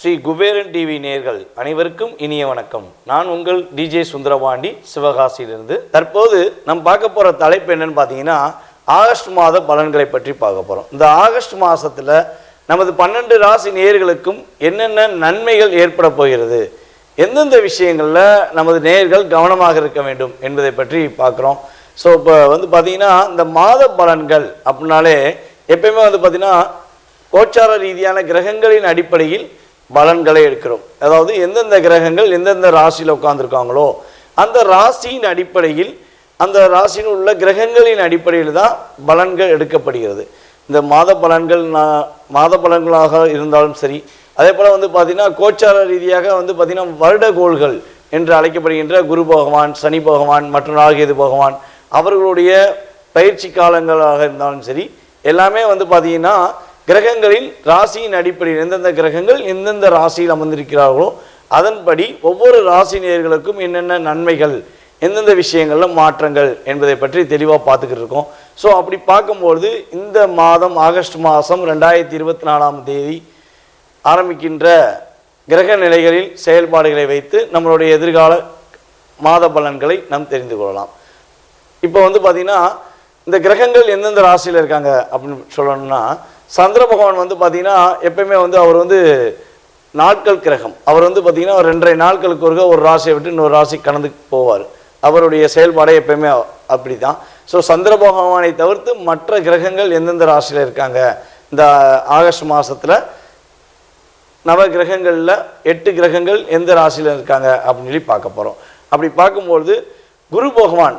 Sri Kuberan TV நேர்கள் அனைவருக்கும் இனிய வணக்கம். நான் உங்கள் டிஜே சுந்தரபாண்டி சிவகாசியிலிருந்து. தற்போது நம்ம பார்க்க போகிற தலைப்பு என்னன்னு பார்த்தீங்கன்னா ஆகஸ்ட் மாத பலன்களை பற்றி பார்க்க போகிறோம் இந்த ஆகஸ்ட் மாதத்தில் நமது பன்னெண்டு ராசி நேர்களுக்கும் என்னென்ன நன்மைகள் ஏற்பட போகிறது எந்தெந்த விஷயங்களில் நமது நேர்கள் கவனமாக இருக்க வேண்டும் என்பதை பற்றி பார்க்குறோம். ஸோ இப்போ வந்து பார்த்தீங்கன்னா இந்த மாத பலன்கள் அப்படின்னாலே எப்பயுமே வந்து பார்த்தீங்கன்னா கோச்சார ரீதியான கிரகங்களின் அடிப்படையில் பலன்களை எடுக்கிறோம். அதாவது எந்தெந்த கிரகங்கள் எந்தெந்த ராசியில் உட்காந்துருக்காங்களோ அந்த ராசியின் அடிப்படையில் அந்த ராசியில் உள்ள கிரகங்களின் அடிப்படையில் தான் பலன்கள் எடுக்கப்படுகிறது. இந்த மாத பலன்கள் நான் மாத பலன்களாக இருந்தாலும் சரி அதே போல் வந்து பார்த்திங்கன்னா கோச்சார ரீதியாக வந்து பார்த்திங்கன்னா வருடகோள்கள் என்று அழைக்கப்படுகின்ற குரு பகவான் சனி பகவான் மற்றும் ராகேது பகவான் அவர்களுடைய பயிற்சி காலங்களாக இருந்தாலும் சரி எல்லாமே வந்து பார்த்தீங்கன்னா கிரகங்களின் ராசியின் அடிப்படையில் எந்தெந்த கிரகங்கள் எந்தெந்த ராசியில் அமர்ந்திருக்கிறார்களோ அதன்படி ஒவ்வொரு ராசி நேர்களுக்கும் என்னென்ன நன்மைகள் எந்தெந்த விஷயங்களில் மாற்றங்கள் என்பதை பற்றி தெளிவாக பார்த்துக்கிட்டு இருக்கோம். ஸோ அப்படி பார்க்கும்பொழுது இந்த மாதம் ஆகஸ்ட் மாதம் ரெண்டாயிரத்தி இருபத்தி நாலாம் தேதி ஆரம்பிக்கின்ற கிரக நிலைகளில் செயல்பாடுகளை வைத்து நம்மளுடைய எதிர்கால மாத பலன்களை நாம் தெரிந்து கொள்ளலாம். இப்போ வந்து பார்த்தீங்கன்னா இந்த கிரகங்கள் எந்தெந்த ராசியில் இருக்காங்க அப்படின்னு சொல்லணும்னா சந்திர பகவான் வந்து பார்த்தீங்கன்னா எப்பயுமே வந்து அவர் வந்து நாட்கள் கிரகம். அவர் வந்து பார்த்தீங்கன்னா ஒரு ரெண்டரை நாட்களுக்கு ஒருக்க ஒரு ராசியை விட்டு இன்னொரு ராசி கடந்து போவார். அவருடைய செயல்பாடே எப்பயுமே அப்படி தான் ஸோ சந்திர பகவானை தவிர்த்து மற்ற கிரகங்கள் எந்தெந்த ராசியில் இருக்காங்க? இந்த ஆகஸ்ட் மாதத்தில் நவ கிரகங்களில் எட்டு கிரகங்கள் எந்த ராசியில் இருக்காங்க அப்படின்னு சொல்லி பார்க்க போகிறோம் அப்படி பார்க்கும்பொழுது குரு பகவான்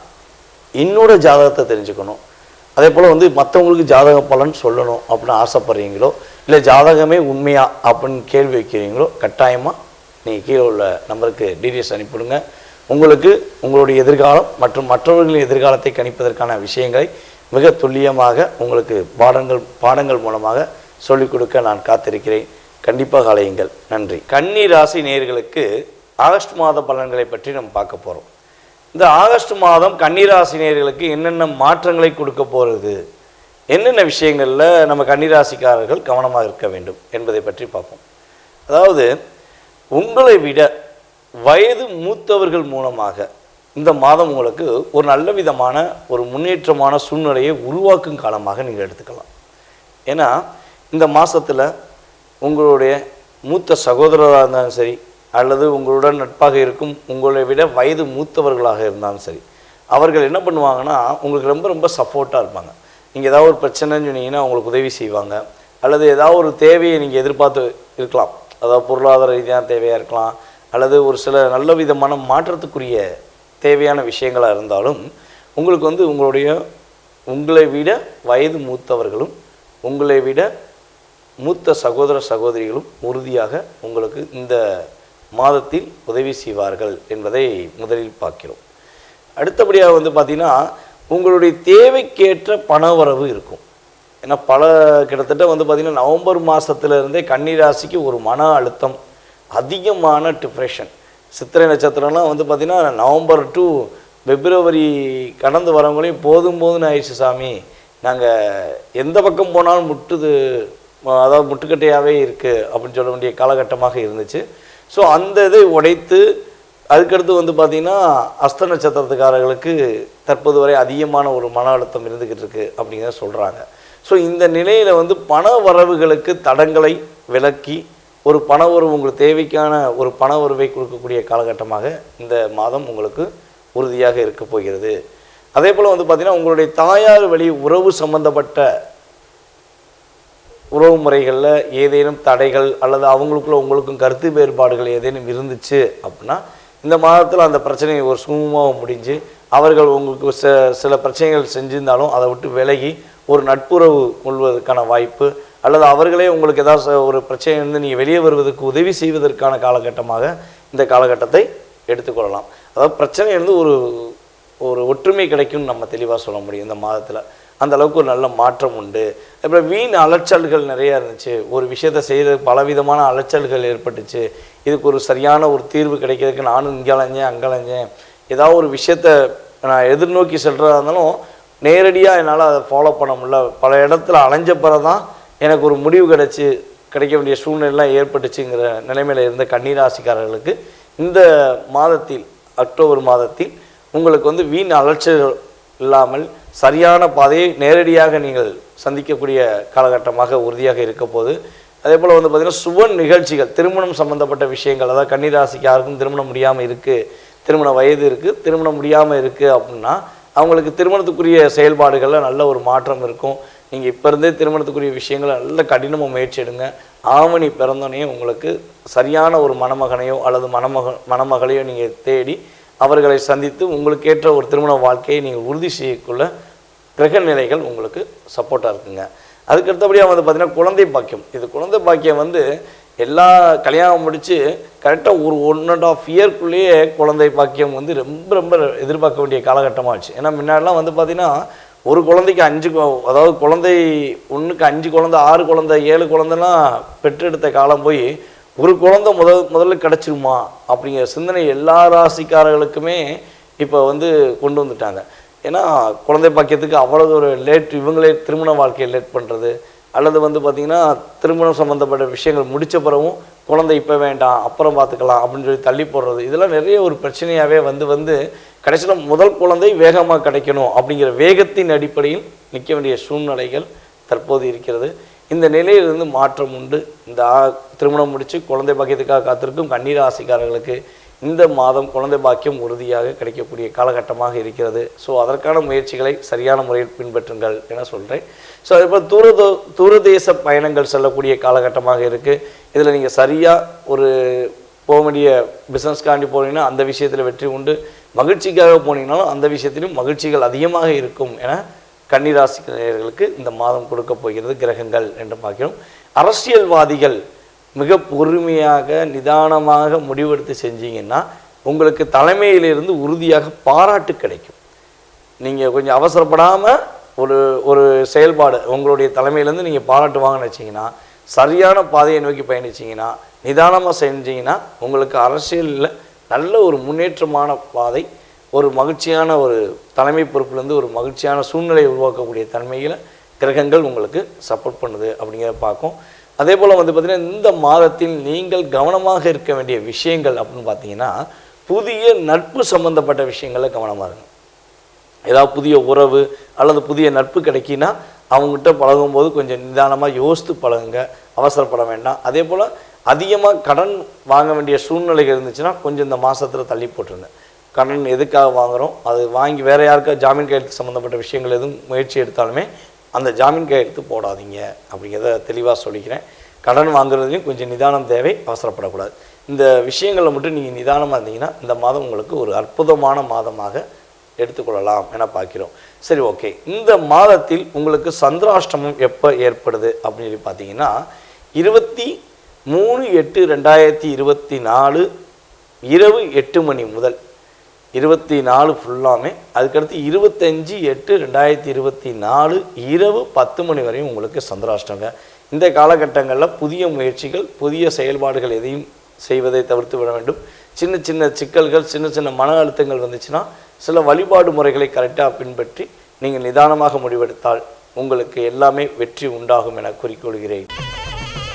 என்னோட ஜாதகத்தை தெரிஞ்சுக்கணும். அதே போல் வந்து மற்றவங்களுக்கு ஜாதக பலன் சொல்லணும் அப்படின்னு ஆசைப்படுறீங்களோ இல்லை ஜாதகமே உண்மையா அப்படின்னு கேள்வி வைக்கிறீங்களோ கட்டாயமாக நீங்கள் கீழே உள்ள நம்பருக்கு டீட்டெயில்ஸ் அனுப்பிவிடுங்க. உங்களுக்கு உங்களுடைய எதிர்காலம் மற்றும் மற்றவர்களின் எதிர்காலத்தை கணிப்பதற்கான விஷயங்களை மிக துல்லியமாக உங்களுக்கு பாடங்கள் பாடங்கள் மூலமாக சொல்லிக் கொடுக்க நான் காத்திருக்கிறேன். கண்டிப்பாக அலையுங்கள். நன்றி. கன்னி ராசி நேயர்களுக்கு ஆகஸ்ட் மாத பலன்களை பற்றி நம்ம பார்க்க போகிறோம் இந்த ஆகஸ்ட் மாதம் கன்னிராசினியர்களுக்கு என்னென்ன மாற்றங்களை கொடுக்க போகிறது? என்னென்ன விஷயங்களில் நம்ம கன்னிராசிக்காரர்கள் கவனமாக இருக்க வேண்டும் என்பதை பற்றி பார்ப்போம். அதாவது உங்களை விட வயது மூத்தவர்கள் மூலமாக இந்த மாதம் உங்களுக்கு ஒரு நல்ல விதமான ஒரு முன்னேற்றமான சூழ்நிலையை உருவாக்கும் காலமாக நீங்கள் எடுத்துக்கலாம். ஏன்னா இந்த மாதத்தில் உங்களுடைய மூத்த சகோதரராக இருந்தாலும் சரி அல்லது உங்களுடன் நட்பாக இருக்கும் உங்களை விட வயது மூத்தவர்களாக இருந்தாலும் சரி அவர்கள் என்ன பண்ணுவாங்கன்னா உங்களுக்கு ரொம்ப ரொம்ப சப்போர்ட்டாக இருப்பாங்க. நீங்கள் ஏதாவது ஒரு பிரச்சனைன்னு சொன்னீங்கன்னா உங்களுக்கு உதவி செய்வாங்க. அல்லது ஏதாவது ஒரு தேவையை நீங்கள் எதிர்பார்த்து இருக்கலாம். அதாவது பொருளாதார ரீதியான தேவையாக இருக்கலாம். அல்லது ஒரு சில நல்ல விதமான மாற்றத்துக்குரிய தேவையான விஷயங்களாக இருந்தாலும் உங்களுக்கு வந்து உங்களுடைய உங்களை விட வயது மூத்தவர்களும் உங்களை விட மூத்த சகோதர சகோதரிகளும் உறுதியாக உங்களுக்கு இந்த மாதத்தில் உதவி செய்வார்கள் என்பதை முதலில் பார்க்கிறோம். அடுத்தபடியாக வந்து பார்த்திங்கன்னா உங்களுடைய தேவைக்கேற்ற பணவரவு இருக்கும். ஏன்னா பல கிட்டத்தட்ட வந்து பார்த்திங்கன்னா நவம்பர் மாதத்துல இருந்தே கன்னிராசிக்கு ஒரு மன அழுத்தம் அதிகமான டிப்ரெஷன் சித்திரை நட்சத்திரம்லாம் வந்து பார்த்திங்கன்னா நவம்பர் டு பிப்ரவரி கடந்து வரவங்களையும் போதும் போதும்னு ஆயிடுச்சு சாமி. நாங்கள் எந்த பக்கம் போனாலும் முட்டுது அதாவது முட்டுக்கட்டையாகவே இருக்குது அப்படின்னு சொல்ல வேண்டிய காலகட்டமாக இருந்துச்சு. ஸோ அந்த இதை உடைத்து அதுக்கடுத்து வந்து பார்த்திங்கன்னா அஸ்த நட்சத்திரத்துக்காரர்களுக்கு தற்போது வரை அதிகமான ஒரு மன அழுத்தம் இருந்துக்கிட்டு இருக்குது அப்படிங்கிறத சொல்கிறாங்க ஸோ இந்த நிலையில் வந்து பண வரவுகளுக்கு தடங்களை விலக்கி ஒரு பண உறவு உங்களுக்கு தேவைக்கான ஒரு பண உறவை கொடுக்கக்கூடிய காலகட்டமாக இந்த மாதம் உங்களுக்கு உறுதியாக இருக்க போகிறது. அதே போல் வந்து பார்த்திங்கன்னா உங்களுடைய தாயார் வழி உறவு சம்பந்தப்பட்ட உறவு முறைகளில் ஏதேனும் தடைகள் அல்லது அவங்களுக்குள்ள உங்களுக்கும் கருத்து வேறுபாடுகள் ஏதேனும் இருந்துச்சு அப்படின்னா இந்த மாதத்தில் அந்த பிரச்சனையை ஒரு சுமூகமாக முடிஞ்சு அவர்கள் உங்களுக்கு ச சில பிரச்சனைகள் செஞ்சிருந்தாலும் அதை விட்டு விலகி ஒரு நட்புறவு கொள்வதற்கான வாய்ப்பு அல்லது அவர்களே உங்களுக்கு ஏதாவது ஒரு ஒரு பிரச்சனையிலிருந்து நீங்கள் வெளியே வருவதற்கு உதவி செய்வதற்கான காலகட்டமாக இந்த காலகட்டத்தை எடுத்துக்கொள்ளலாம். அதாவது பிரச்சனையிலிருந்து ஒரு ஒரு ஒற்றுமை கிடைக்கும்னு நம்ம தெளிவாக சொல்ல முடியும் இந்த மாதத்தில். அந்த அளவுக்கு ஒரு நல்ல மாற்றம் உண்டு. அப்புறம் வீண் அலைச்சல்கள் நிறையா இருந்துச்சு. ஒரு விஷயத்தை செய்கிறது பலவிதமான அலைச்சல்கள் ஏற்பட்டுச்சு. இதுக்கு ஒரு சரியான ஒரு தீர்வு கிடைக்கிறதுக்கு நானும் இங்கே அலைஞ்சேன் அங்கே அலைஞ்சேன். ஏதாவது ஒரு விஷயத்த நான் எதிர்நோக்கி செல்கிறதா இருந்தாலும் நேரடியாக என்னால் அதை ஃபாலோ பண்ண முடியல. பல இடத்துல அலைஞ்ச பிறகு தான் எனக்கு ஒரு முடிவு கிடைச்சி கிடைக்க வேண்டிய சூழ்நிலைலாம் ஏற்பட்டுச்சுங்கிற நிலைமையில் இருந்த கண்ணீராசிக்காரர்களுக்கு இந்த மாதத்தில் அக்டோபர் மாதத்தில் உங்களுக்கு வந்து வீண் அலைச்சல்கள் இல்லாமல் சரியான பாதையை நேரடியாக நீங்கள் சந்திக்கக்கூடிய காலகட்டமாக உறுதியாக இருக்க போது அதே போல் வந்து பார்த்திங்கன்னா சுப நிகழ்ச்சிகள் திருமணம் சம்பந்தப்பட்ட விஷயங்கள் அதாவது கன்னிராசிக்கு யாருக்கும் திருமணம் முடியாமல் இருக்குது திருமண வயது இருக்குது திருமணம் முடியாமல் இருக்குது அப்படின்னா அவங்களுக்கு திருமணத்துக்குரிய செயல்பாடுகளில் நல்ல ஒரு மாற்றம் இருக்கும். நீங்கள் இப்போ இருந்தே திருமணத்துக்குரிய விஷயங்களை நல்ல கடினமாக முயற்சி எடுங்க. ஆவணி பிறந்தோடனே உங்களுக்கு சரியான ஒரு மணமகனையோ அல்லது மணமக மணமகளையோ நீங்கள் தேடி அவர்களை சந்தித்து உங்களுக்கு ஏற்ற ஒரு திருமண வாழ்க்கையை நீங்கள் உறுதி செய்யக்குள்ள கிரக நிலைகள் உங்களுக்கு சப்போர்ட்டாக இருக்குங்க. அதுக்கு அடுத்தபடியாக வந்து பார்த்திங்கன்னா குழந்தை பாக்கியம். இது குழந்தை பாக்கியம் வந்து எல்லா கல்யாணம் முடித்து கரெக்டாக ஒரு ஒன் அண்ட் ஆஃப் இயர்க்குள்ளேயே குழந்தை பாக்கியம் வந்து ரொம்ப ரொம்ப எதிர்பார்க்க வேண்டிய காலகட்டமாகிடுச்சு ஏன்னா முன்னாடிலாம் வந்து பார்த்திங்கன்னா ஒரு குழந்தைக்கு அஞ்சு கு- அதாவது குழந்தை ஒன்றுக்கு அஞ்சு குழந்தை ஆறு குழந்தை ஏழு குழந்தைலாம் பெற்றெடுத்த காலம் போய் ஒரு குழந்தை முதல் முதல்ல கிடச்சிருமா? அப்படிங்கிற சிந்தனை எல்லா ராசிக்காரர்களுக்குமே இப்போ வந்து கொண்டு வந்துட்டாங்க. ஏன்னா குழந்தை பாக்கியத்துக்கு அவ்வளவு ஒரு லேட் இவங்களே திருமண வாழ்க்கையை லேட் பண்ணுறது அல்லது வந்து பார்த்திங்கன்னா திருமணம் சம்மந்தப்பட்ட விஷயங்கள் முடித்த பிறகும் குழந்தை இப்போ வேண்டாம் அப்புறம் பார்த்துக்கலாம் அப்படின்னு சொல்லி தள்ளி போடுறது. இதெல்லாம் நிறைய ஒரு பிரச்சனையாகவே வந்து வந்து கடைசியில் முதல் குழந்தை வேகமாக கிடைக்கணும் அப்படிங்கிற வேகத்தின் அடிப்படையில் நிற்க வேண்டிய சூழ்நிலைகள் தற்போது இருக்கிறது. இந்த நிலையிலிருந்து மாற்றம் உண்டு. இந்த திருமணம் முடித்து குழந்தை பாக்கியத்துக்காக காத்திருக்கும் கண்ணீர் ஆசைக்காரர்களுக்கு இந்த மாதம் குழந்தை பாக்கியம் உறுதியாக கிடைக்கக்கூடிய காலகட்டமாக இருக்கிறது. ஸோ அதற்கான முயற்சிகளை சரியான முறையில் பின்பற்றுங்கள் என சொல்கிறேன் ஸோ அதேபோல் தூர தூரதேச பயணங்கள் செல்லக்கூடிய காலகட்டமாக இருக்குது இதில் நீங்கள் சரியாக ஒரு போக வேண்டிய பிஸ்னஸ்காண்டி போனீங்கன்னா அந்த விஷயத்தில் வெற்றி உண்டு. மகிழ்ச்சிக்காக போனீங்கனாலும் அந்த விஷயத்திலும் மகிழ்ச்சிகள் அதிகமாக இருக்கும் என கன்னிராசிக்காரர்களுக்கு இந்த மாதம் கொடுக்க போகிறது கிரகங்கள் என்று பார்க்கிறோம். அரசியல்வாதிகள் மிக பொறுமையாக நிதானமாக முடிவெடுத்து செஞ்சீங்கன்னா உங்களுக்கு தலைமையிலிருந்து உறுதியாக பாராட்டு கிடைக்கும். நீங்கள் கொஞ்சம் அவசரப்படாமல் ஒரு ஒரு செயல்பாடு உங்களுடைய தலைமையிலேருந்து நீங்கள் பாராட்டு வாங்கன்னு வச்சிங்கன்னா சரியான பாதையை நோக்கி பயணிச்சிங்கன்னா நிதானமாக செஞ்சிங்கன்னா உங்களுக்கு அரசியலில் நல்ல ஒரு முன்னேற்றமான பாதை ஒரு மகிழ்ச்சியான ஒரு தலைமை பொறுப்புலேருந்து ஒரு மகிழ்ச்சியான சூழ்நிலையை உருவாக்கக்கூடிய தன்மையில் கிரகங்கள் உங்களுக்கு சப்போர்ட் பண்ணுது அப்படிங்கிறத பார்க்கும். அதே போல் வந்து பார்த்திங்கன்னா இந்த மாதத்தில் நீங்கள் கவனமாக இருக்க வேண்டிய விஷயங்கள் அப்படின்னு பார்த்தீங்கன்னா புதிய நட்பு சம்பந்தப்பட்ட விஷயங்களில் கவனமாக இருக்கும் ஏதாவது புதிய உறவு அல்லது புதிய நட்பு கிடைக்கினா அவங்ககிட்ட பழகும்போது கொஞ்சம் நிதானமாக யோசித்து பழகுங்க. அவசரப்பட வேண்டாம். அதே போல் அதிகமாக கடன் வாங்க வேண்டிய சூழ்நிலைகள் இருந்துச்சுன்னா கொஞ்சம் இந்த மாதத்தில் தள்ளி போட்டுருங்க. கடன் எதுக்காக வாங்குகிறோம் அது வாங்கி வேறு யாருக்கா ஜாமீன் கையெழுத்து சம்மந்தப்பட்ட விஷயங்கள் எதுவும் முயற்சி எடுத்தாலுமே அந்த ஜாமீன் கையெழுத்து போடாதீங்க அப்படிங்கிறத தெளிவாக சொல்லிக்கிறேன். கடன் வாங்குறதுலையும் கொஞ்சம் நிதானம் தேவை அவசரப்படக்கூடாது. இந்த விஷயங்களை மட்டும் நீங்கள் நிதானமாக இருந்தீங்கன்னா இந்த மாதம் உங்களுக்கு ஒரு அற்புதமான மாதமாக எடுத்துக்கொள்ளலாம் என பார்க்கிறோம். சரி ஓகே. இந்த மாதத்தில் உங்களுக்கு சந்திராஷ்டமம் எப்போ ஏற்படுது அப்படின்னு சொல்லி பார்த்தீங்கன்னா இருபத்தி மூணு எட்டு ரெண்டாயிரத்தி இருபத்தி நாலு இரவு எட்டு மணி முதல் இருபத்தி நாலு ஃபுல்லாமே அதுக்கடுத்து இருபத்தஞ்சி எட்டு ரெண்டாயிரத்தி இருபத்தி நாலு இரவு பத்து மணி வரையும் உங்களுக்கு சந்திராஷ்டங்க இந்த காலகட்டங்களில் புதிய முயற்சிகள் புதிய செயல்பாடுகள் எதையும் செய்வதை தவிர்த்து விட வேண்டும். சின்ன சின்ன சிக்கல்கள் சின்ன சின்ன மன அழுத்தங்கள் வந்துச்சுன்னா சில வழிபாடு முறைகளை கரெக்டாக பின்பற்றி நீங்கள் நிதானமாக முடிவெடுத்தால் உங்களுக்கு எல்லாமே வெற்றி உண்டாகும் என குறிக்கொள்கிறேன்.